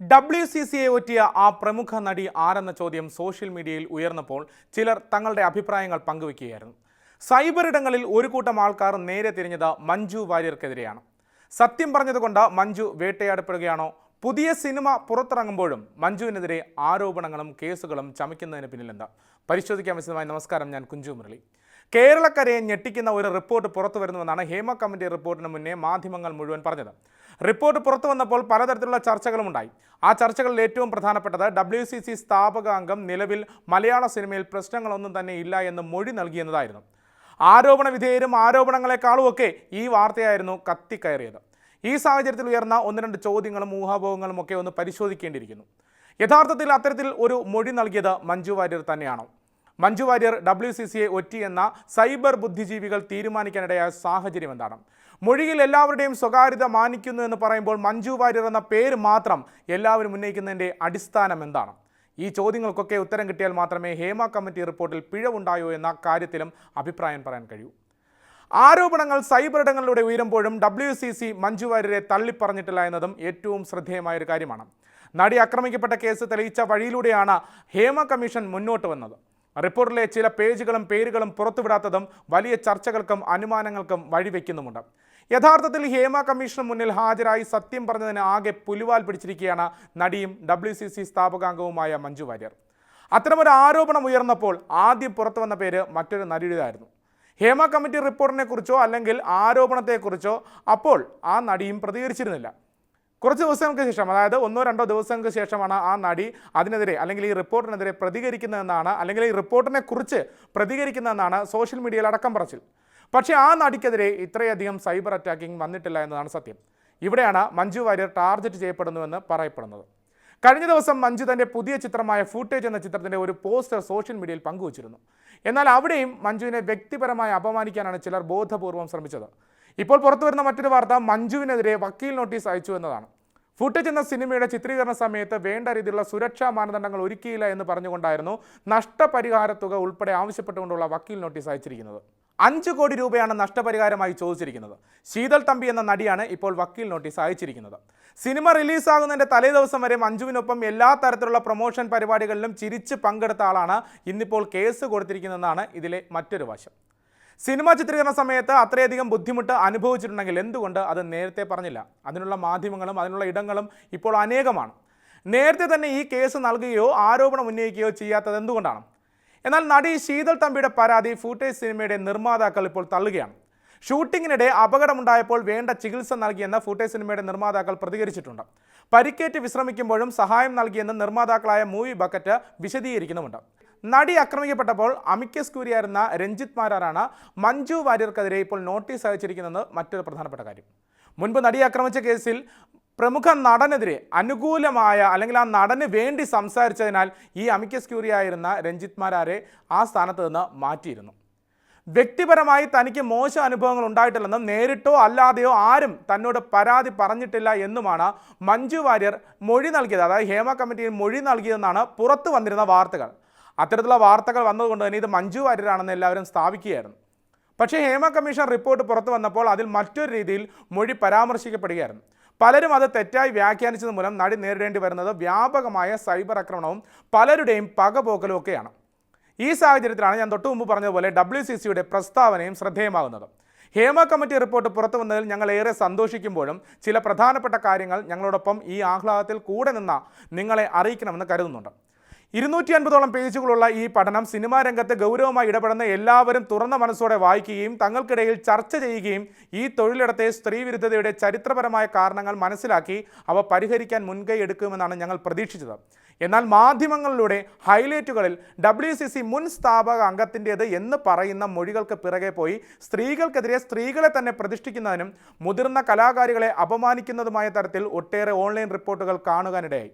W C സിയെ ഒറ്റിയ ആ പ്രമുഖ നടി ആരെന്ന ചോദ്യം സോഷ്യൽ മീഡിയയിൽ ഉയർന്നപ്പോൾ ചിലർ തങ്ങളുടെ അഭിപ്രായങ്ങൾ പങ്കുവയ്ക്കുകയായിരുന്നു സൈബർ ഇടങ്ങളിൽ ഒരു കൂട്ടം ആൾക്കാർ നേരെ തിരിഞ്ഞത് മഞ്ജു വാര്യർക്കെതിരെയാണ്. സത്യം പറഞ്ഞതുകൊണ്ട് മഞ്ജു വേട്ടയാടപ്പെടുകയാണോ? പുതിയ സിനിമ പുറത്തിറങ്ങുമ്പോഴും മഞ്ജുവിനെതിരെ ആരോപണങ്ങളും കേസുകളും ചമയ്ക്കുന്നതിന് പിന്നിലെന്താ? പരിശോധിക്കാൻ വിശദമായി നമസ്കാരം. ഞാൻ കുഞ്ചു മുരളി. കേരളക്കരയെ ഞെട്ടിക്കുന്ന ഒരു റിപ്പോർട്ട് പുറത്തു വരുന്നുവെന്നാണ് ഹേമ കമ്മിറ്റി റിപ്പോർട്ടിന് മുന്നേ മാധ്യമങ്ങൾ മുഴുവൻ പറഞ്ഞത്. റിപ്പോർട്ട് പുറത്തു വന്നപ്പോൾ പലതരത്തിലുള്ള ചർച്ചകളുമുണ്ടായി ആ ചർച്ചകളിൽ ഏറ്റവും പ്രധാനപ്പെട്ടത് ഡബ്ല്യു സി സി സ്ഥാപക അംഗം നിലവിൽ മലയാള സിനിമയിൽ പ്രശ്നങ്ങളൊന്നും തന്നെ ഇല്ല എന്ന് മൊഴി നൽകിയെന്നതായിരുന്നു. ആരോപണ വിധേയരും ആരോപണങ്ങളെക്കാളുമൊക്കെ ഈ വാർത്തയായിരുന്നു കത്തിക്കയറിയത്. ഈ സാഹചര്യത്തിൽ ഉയർന്ന ഒന്ന് രണ്ട് ചോദ്യങ്ങളും ഊഹാപോഹങ്ങളും ഒക്കെ ഒന്ന് പരിശോധിക്കേണ്ടിയിരിക്കുന്നു. യഥാർത്ഥത്തിൽ അത്തരത്തിൽ ഒരു മൊഴി നൽകിയത് മഞ്ജു വാര്യർ തന്നെയാണോ? മഞ്ജു വാര്യർ ഡബ്ല്യു സി സിയെ എന്ന സൈബർ ബുദ്ധിജീവികൾ തീരുമാനിക്കാനിടയായ സാഹചര്യം എന്താണ്? മൊഴിയിൽ എല്ലാവരുടെയും സ്വകാര്യത മാനിക്കുന്നു എന്ന് പറയുമ്പോൾ മഞ്ജു വാര്യർ എന്ന പേര് മാത്രം എല്ലാവരും ഉന്നയിക്കുന്നതിന്റെ അടിസ്ഥാനം എന്താണ്? ഈ ചോദ്യങ്ങൾക്കൊക്കെ ഉത്തരം കിട്ടിയാൽ മാത്രമേ ഹേമ കമ്മിറ്റി റിപ്പോർട്ടിൽ പിഴവുണ്ടായോ എന്ന കാര്യത്തിലും അഭിപ്രായം പറയാൻ കഴിയൂ. ആരോപണങ്ങൾ സൈബർ ഇടങ്ങളിലൂടെ ഉയരുമ്പോഴും ഡബ്ല്യു സി സി മഞ്ജു വാര്യരെ തള്ളിപ്പറഞ്ഞിട്ടില്ല എന്നതും ഏറ്റവും ശ്രദ്ധേയമായ ഒരു കാര്യമാണ്. നടി ആക്രമിക്കപ്പെട്ട കേസ് തെളിയിച്ച വഴിയിലൂടെയാണ് ഹേമ കമ്മീഷൻ മുന്നോട്ട് വന്നത്. റിപ്പോർട്ടിലെ ചില പേജുകളും പേരുകളും പുറത്തുവിടാത്തതും വലിയ ചർച്ചകൾക്കും അനുമാനങ്ങൾക്കും വഴിവെക്കുന്നുമുണ്ട്. യഥാർത്ഥത്തിൽ ഹേമ കമ്മീഷന് മുന്നിൽ ഹാജരായി സത്യം പറഞ്ഞതിന് ആകെ പുലിവാൽ പിടിച്ചിരിക്കുകയാണ് നടിയും ഡബ്ല്യു സി സി സ്ഥാപകാംഗവുമായ മഞ്ജു വാര്യർ. അത്തരമൊരു ആരോപണം ഉയർന്നപ്പോൾ ആദ്യം പുറത്തു വന്ന പേര് മറ്റൊരു നടിയുടേതായിരുന്നു. ഹേമ കമ്മിറ്റി റിപ്പോർട്ടിനെക്കുറിച്ചോ അല്ലെങ്കിൽ ആരോപണത്തെക്കുറിച്ചോ അപ്പോൾ ആ നടിയും പ്രതികരിച്ചിരുന്നില്ല. കുറച്ച് ദിവസങ്ങൾക്ക് ശേഷം അതായത് ഒന്നോ രണ്ടോ ദിവസങ്ങൾക്ക് ശേഷമാണ് ആ നടി അതിനെതിരെ അല്ലെങ്കിൽ ഈ റിപ്പോർട്ടിനെതിരെ പ്രതികരിക്കുന്നതെന്നാണ് അല്ലെങ്കിൽ ഈ റിപ്പോർട്ടിനെ കുറിച്ച് പ്രതികരിക്കുന്നതെന്നാണ് സോഷ്യൽ മീഡിയയിൽ അടക്കം പറച്ചിൽ. പക്ഷേ ആ നടിക്കെതിരെ ഇത്രയധികം സൈബർ അറ്റാക്കിംഗ് വന്നിട്ടില്ല എന്നതാണ് സത്യം. ഇവിടെയാണ് മഞ്ജു വാര്യർ ടാർഗറ്റ് ചെയ്യപ്പെടുന്നുവെന്ന് പറയപ്പെടുന്നത്. കഴിഞ്ഞ ദിവസം മഞ്ജു തന്റെ പുതിയ ചിത്രമായ ഫൂട്ടേജ് എന്ന ചിത്രത്തിന്റെ ഒരു പോസ്റ്റർ സോഷ്യൽ മീഡിയയിൽ പങ്കുവച്ചിരുന്നു. എന്നാൽ അവിടെയും മഞ്ജുവിനെ വ്യക്തിപരമായി അപമാനിക്കാനാണ് ചിലർ ബോധപൂർവം ശ്രമിച്ചത്. ഇപ്പോൾ പുറത്തു വരുന്ന മറ്റൊരു വാർത്ത മഞ്ജുവിനെതിരെ വക്കീൽ നോട്ടീസ് അയച്ചു എന്നതാണ്. ഫുട്ടേജ് എന്ന സിനിമയുടെ ചിത്രീകരണ സമയത്ത് വേണ്ട രീതിയിലുള്ള സുരക്ഷാ മാനദണ്ഡങ്ങൾ ഒരുക്കിയില്ല എന്ന് പറഞ്ഞുകൊണ്ടായിരുന്നു നഷ്ടപരിഹാര തുക ഉൾപ്പെടെ ആവശ്യപ്പെട്ടുകൊണ്ടുള്ള വക്കീൽ നോട്ടീസ് അയച്ചിരിക്കുന്നത്. അഞ്ച് കോടി രൂപയാണ് നഷ്ടപരിഹാരമായി ചോദിച്ചിരിക്കുന്നത്. ശീതൽ തമ്പി എന്ന നടിയാണ് ഇപ്പോൾ വക്കീൽ നോട്ടീസ് അയച്ചിരിക്കുന്നത്. സിനിമ റിലീസാകുന്നതിന്റെ തലേ ദിവസം വരെ മഞ്ജുവിനൊപ്പം എല്ലാ തരത്തിലുള്ള പ്രൊമോഷൻ പരിപാടികളിലും ചിരിച്ച് പങ്കെടുത്ത ആളാണ് ഇന്നിപ്പോൾ കേസ് കൊടുത്തിരിക്കുന്നതെന്നാണ് ഇതിലെ മറ്റൊരു വശം. സിനിമ ചിത്രീകരണ സമയത്ത് അത്രയധികം ബുദ്ധിമുട്ട് അനുഭവിച്ചിട്ടുണ്ടെങ്കിൽ എന്തുകൊണ്ട് അത് നേരത്തെ പറഞ്ഞില്ല? അതിനുള്ള മാധ്യമങ്ങളും അതിനുള്ള ഇടങ്ങളും ഇപ്പോൾ അനേകമാണ്. നേരത്തെ തന്നെ ഈ കേസ് നൽകുകയോ ആരോപണം ഉന്നയിക്കുകയോ ചെയ്യാത്തത് എന്തുകൊണ്ടാണ്? എന്നാൽ നടി ശീതൾ തമ്പിയുടെ പരാതി ഫൂട്ടേജ് സിനിമയുടെ നിർമ്മാതാക്കൾ ഇപ്പോൾ തള്ളുകയാണ്. ഷൂട്ടിങ്ങിനിടെ അപകടമുണ്ടായപ്പോൾ വേണ്ട ചികിത്സ നൽകിയെന്ന് ഫൂട്ടേജ് സിനിമയുടെ നിർമ്മാതാക്കൾ പ്രതികരിച്ചിട്ടുണ്ട്. പരിക്കേറ്റ് വിശ്രമിക്കുമ്പോഴും സഹായം നൽകിയെന്ന് നിർമ്മാതാക്കളായ മൂവി ബക്കറ്റ് വിശദീകരിക്കുന്നുമുണ്ട്. നടി ആക്രമിക്കപ്പെട്ടപ്പോൾ അമിക്കസ് കൂരിയായിരുന്ന രഞ്ജിത് മാരാറാണ് മഞ്ജു വാര്യർക്കെതിരെ ഇപ്പോൾ നോട്ടീസ് അയച്ചിരിക്കുന്നത് മറ്റൊരു പ്രധാനപ്പെട്ട കാര്യം. മുൻപ് നടി ആക്രമിച്ച കേസിൽ പ്രമുഖ നടനെതിരെ അനുകൂലമായ അല്ലെങ്കിൽ ആ നടന് വേണ്ടി സംസാരിച്ചതിനാൽ ഈ അമിക്കസ് ക്യൂരിയായിരുന്ന രഞ്ജിത് മാരാരെ ആ സ്ഥാനത്ത് നിന്ന് മാറ്റിയിരുന്നു. വ്യക്തിപരമായി തനിക്ക് മോശം അനുഭവങ്ങൾ ഉണ്ടായിട്ടില്ലെന്നും നേരിട്ടോ അല്ലാതെയോ ആരും തന്നോട് പരാതി പറഞ്ഞിട്ടില്ല എന്നുമാണ് മഞ്ജു വാര്യർ മൊഴി നൽകിയത്. അതായത് ഹേമ കമ്മിറ്റിയിൽ മൊഴി നൽകിയതെന്നാണ് പുറത്തു വന്നിരുന്ന വാർത്തകൾ. അത്തരത്തിലുള്ള വാർത്തകൾ വന്നതുകൊണ്ട് തന്നെ ഇത് മഞ്ജു വാര്യരാണെന്ന് എല്ലാവരും സ്ഥാപിക്കുകയായിരുന്നു. പക്ഷേ ഹേമ കമ്മീഷൻ റിപ്പോർട്ട് പുറത്തു വന്നപ്പോൾ അതിൽ മറ്റൊരു രീതിയിൽ മൊഴി പരാമർശിക്കപ്പെടുകയായിരുന്നു. പലരും അത് തെറ്റായി വ്യാഖ്യാനിച്ചത് മൂലം നടി നേരിടേണ്ടി വരുന്നത് വ്യാപകമായ സൈബർ ആക്രമണവും പലരുടെയും പകപോക്കലും ഒക്കെയാണ്. ഈ സാഹചര്യത്തിലാണ് ഞാൻ തൊട്ടു മുമ്പ് പറഞ്ഞതുപോലെ ഡബ്ല്യു സി സിയുടെ പ്രസ്താവനയും ശ്രദ്ധേയമാകുന്നത്. ഹേമ കമ്മിറ്റി റിപ്പോർട്ട് പുറത്തു വന്നതിൽ ഞങ്ങൾ ഏറെ സന്തോഷിക്കുമ്പോഴും ചില പ്രധാനപ്പെട്ട കാര്യങ്ങൾ ഞങ്ങളോടൊപ്പം ഈ ആഹ്ലാദത്തിൽ കൂടെ നിന്ന നിങ്ങളെ അറിയിക്കണമെന്ന് കരുതുന്നുണ്ട്. ഇരുന്നൂറ്റി അൻപതോളം പേജുകളുള്ള ഈ പഠനം സിനിമാ രംഗത്ത് ഗൗരവമായി ഇടപെടുന്ന എല്ലാവരും തുറന്ന മനസ്സോടെ വായിക്കുകയും തങ്ങൾക്കിടയിൽ ചർച്ച ചെയ്യുകയും ഈ തൊഴിലിടത്തെ സ്ത്രീവിരുദ്ധതയുടെ ചരിത്രപരമായ കാരണങ്ങൾ മനസ്സിലാക്കി അവ പരിഹരിക്കാൻ മുൻകൈ എടുക്കുമെന്നാണ് ഞങ്ങൾ പ്രതീക്ഷിച്ചത്. എന്നാൽ മാധ്യമങ്ങളിലൂടെ ഹൈലൈറ്റുകളിൽ ഡബ്ല്യു സി സി മുൻ സ്ഥാപക അംഗത്തിന്റേത് എന്ന് പറയുന്ന മൊഴികൾക്ക് പിറകെ പോയി സ്ത്രീകൾക്കെതിരെ സ്ത്രീകളെ തന്നെ പ്രതിഷ്ഠിക്കുന്നതിനും മുതിർന്ന കലാകാരികളെ അപമാനിക്കുന്നതുമായ തരത്തിൽ ഒട്ടേറെ ഓൺലൈൻ റിപ്പോർട്ടുകൾ കാണുവാനിടയായി.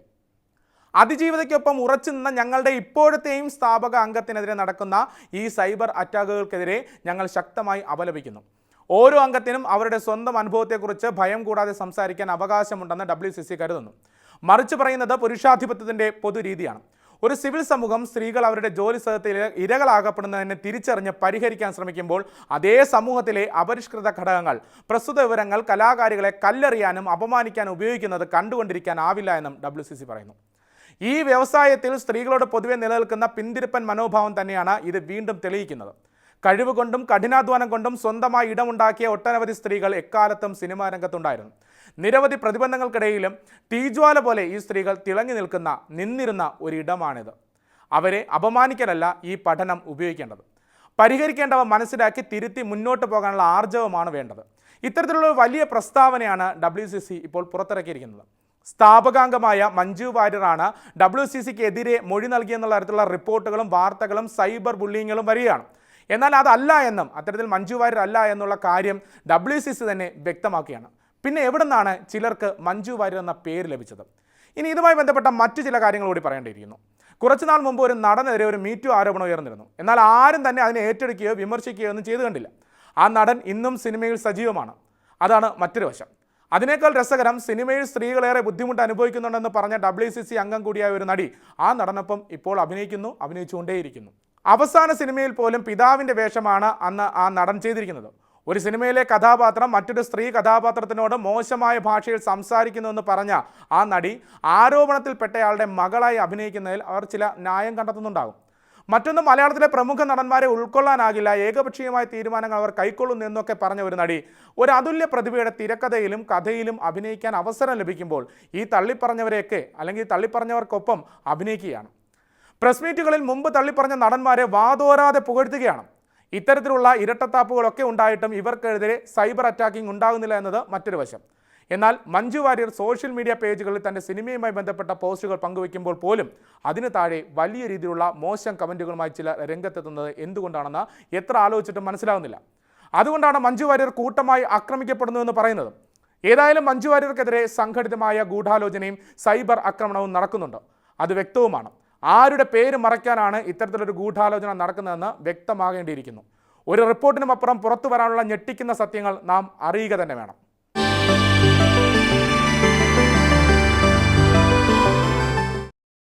അതിജീവിതയ്ക്കൊപ്പം ഉറച്ചു നിന്ന ഞങ്ങളുടെ ഇപ്പോഴത്തെയും സ്ഥാപക അംഗത്തിനെതിരെ നടക്കുന്ന ഈ സൈബർ അറ്റാക്കുകൾക്കെതിരെ ഞങ്ങൾ ശക്തമായി അപലപിക്കുന്നു. ഓരോ അംഗത്തിനും അവരുടെ സ്വന്തം അനുഭവത്തെക്കുറിച്ച് ഭയം കൂടാതെ സംസാരിക്കാൻ അവകാശമുണ്ടെന്ന് ഡബ്ല്യു സി സി കരുതുന്നു. മറിച്ച് പറയുന്നത് പുരുഷാധിപത്യത്തിന്റെ പൊതുരീതിയാണ് ഒരു സിവിൽ സമൂഹം സ്ത്രീകൾ അവരുടെ ജോലി സ്ഥലത്തിൽ ഇരകളാകപ്പെടുന്നതിനെ തിരിച്ചറിഞ്ഞ് പരിഹരിക്കാൻ ശ്രമിക്കുമ്പോൾ അതേ സമൂഹത്തിലെ അപരിഷ്കൃത ഘടകങ്ങൾ പ്രസ്തുത വിവരങ്ങൾ കലാകാരികളെ കല്ലെറിയാനും അപമാനിക്കാനും ഉപയോഗിക്കുന്നത് കണ്ടുകൊണ്ടിരിക്കാനാവില്ല എന്നും ഡബ്ല്യു പറയുന്നു. ഈ വ്യവസായത്തിൽ സ്ത്രീകളോട് പൊതുവെ നിലനിൽക്കുന്ന പിന്തിരിപ്പൻ മനോഭാവം തന്നെയാണ് ഇത് വീണ്ടും തെളിയിക്കുന്നത്. കഴിവ് കൊണ്ടും കഠിനാധ്വാനം കൊണ്ടും സ്വന്തമായി ഇടമുണ്ടാക്കിയ ഒട്ടനവധി സ്ത്രീകൾ എക്കാലത്തും സിനിമാ രംഗത്തുണ്ടായിരുന്നു. നിരവധി പ്രതിബന്ധങ്ങൾക്കിടയിലും തീജ്വാല പോലെ ഈ സ്ത്രീകൾ തിളങ്ങി നിൽക്കുന്ന നിന്നിരുന്ന ഒരിടമാണിത്. അവരെ അപമാനിക്കാനല്ല ഈ പഠനം ഉപയോഗിക്കേണ്ടത്. പരിഹരിക്കേണ്ടവ മനസ്സിലാക്കി തിരുത്തി മുന്നോട്ട് പോകാനുള്ള ആർജവമാണ് വേണ്ടത്. ഇത്തരത്തിലുള്ള വലിയ പ്രസ്താവനയാണ് ഡബ്ല്യു ഇപ്പോൾ പുറത്തിറക്കിയിരിക്കുന്നത്. സ്ഥാപകാംഗമായ മഞ്ജു വാര്യറാണ് ഡബ്ല്യു സി സിക്ക് എതിരെ മൊഴി നൽകിയെന്നുള്ള തരത്തിലുള്ള റിപ്പോർട്ടുകളും വാർത്തകളും സൈബർ ബുള്ളിങ്ങുകളും വരികയാണ്. എന്നാൽ അതല്ല എന്നും അത്തരത്തിൽ മഞ്ജു വാര്യർ അല്ല എന്നുള്ള കാര്യം ഡബ്ല്യു സി സി തന്നെ വ്യക്തമാക്കുകയാണ്. പിന്നെ എവിടെ നിന്നാണ് ചിലർക്ക് മഞ്ജു വാര്യർ എന്ന പേര് ലഭിച്ചത്? ഇനി ഇതുമായി ബന്ധപ്പെട്ട മറ്റു ചില കാര്യങ്ങൾ കൂടി പറയേണ്ടിയിരിക്കുന്നു. കുറച്ചുനാൾ മുമ്പ് ഒരു നടനെതിരെ ഒരു മീറ്റു ആരോപണം ഉയർന്നിരുന്നു. എന്നാൽ ആരും തന്നെ അതിനെ ഏറ്റെടുക്കുകയോ വിമർശിക്കുകയോ ഒന്നും ചെയ്തു കണ്ടില്ല ആ നടൻ ഇന്നും സിനിമയിൽ സജീവമാണ്. അതാണ് മറ്റൊരു വശം. അതിനേക്കാൾ രസകരം സിനിമയിൽ സ്ത്രീകളേറെ ബുദ്ധിമുട്ട് അനുഭവിക്കുന്നുണ്ടെന്ന് പറഞ്ഞ ഡബ്ല്യു സി സി അംഗം കൂടിയായ ഒരു നടി. ആ നടനൊപ്പം ഇപ്പോൾ അഭിനയിക്കുന്നു അഭിനയിച്ചുകൊണ്ടേയിരിക്കുന്നു. അവസാന സിനിമയിൽ പോലും പിതാവിന്റെ വേഷമാണ് അന്ന് ആ നടൻ ചെയ്തിരിക്കുന്നത്. ഒരു സിനിമയിലെ കഥാപാത്രം മറ്റൊരു സ്ത്രീ കഥാപാത്രത്തിനോട് മോശമായ ഭാഷയിൽ സംസാരിക്കുന്നുവെന്ന് പറഞ്ഞ ആ നടി ആരോപണത്തിൽപ്പെട്ടയാളുടെ മകളായി അഭിനയിക്കുന്നതിൽ അവർ ചില ന്യായം കണ്ടെത്തുന്നുണ്ടാകും. മറ്റൊന്ന് മലയാളത്തിലെ പ്രമുഖ നടന്മാരെ ഉൾക്കൊള്ളാനാകില്ല. ഏകപക്ഷീയമായ തീരുമാനങ്ങൾ അവർ കൈക്കൊള്ളുന്നു എന്നൊക്കെ പറഞ്ഞ ഒരു നടി. ഒരു അതുല്യ പ്രതിഭയുടെ തിരക്കഥയിലും കഥയിലും അഭിനയിക്കാൻ അവസരം ലഭിക്കുമ്പോൾ ഈ തള്ളിപ്പറഞ്ഞവരെയൊക്കെ അല്ലെങ്കിൽ തള്ളിപ്പറഞ്ഞവർക്കൊപ്പം അഭിനയിക്കുകയാണ്. പ്രസ് മീറ്റുകളിൽ മുമ്പ് തള്ളിപ്പറഞ്ഞ നടന്മാരെ വാതോരാതെ പുകഴ്ത്തുകയാണ്. ഇത്തരത്തിലുള്ള ഇരട്ടത്താപ്പുകളൊക്കെ ഉണ്ടായിട്ടും ഇവർക്കെതിരെ സൈബർ അറ്റാക്കിംഗ് ഉണ്ടാകുന്നില്ല എന്നത് മറ്റൊരു വശം. എന്നാൽ മഞ്ജു വാര്യർ സോഷ്യൽ മീഡിയ പേജുകളിൽ തന്റെ സിനിമയുമായി ബന്ധപ്പെട്ട പോസ്റ്റുകൾ പങ്കുവയ്ക്കുമ്പോൾ പോലും അതിന് താഴെ വലിയ രീതിയിലുള്ള മോശം കമന്റുകളുമായി ചില രംഗത്തെത്തുന്നത് എന്തുകൊണ്ടാണെന്ന് എത്ര ആലോചിച്ചിട്ടും മനസ്സിലാകുന്നില്ല അതുകൊണ്ടാണ് മഞ്ജു വാര്യർ കൂട്ടമായി ആക്രമിക്കപ്പെടുന്നു എന്ന് പറയുന്നത്. ഏതായാലും മഞ്ജു വാര്യർക്കെതിരെ സംഘടിതമായ ഗൂഢാലോചനയും സൈബർ ആക്രമണവും നടക്കുന്നുണ്ട്. അത് വ്യക്തവുമാണ്. ആരുടെ പേര് മറയ്ക്കാനാണ് ഇത്തരത്തിലൊരു ഗൂഢാലോചന നടക്കുന്നതെന്ന് വ്യക്തമാകേണ്ടിയിരിക്കുന്നു. ഒരു റിപ്പോർട്ടിനുമപ്പുറം പുറത്തു വരാനുള്ള ഞെട്ടിക്കുന്ന സത്യങ്ങൾ നാം അറിയുക തന്നെ വേണം.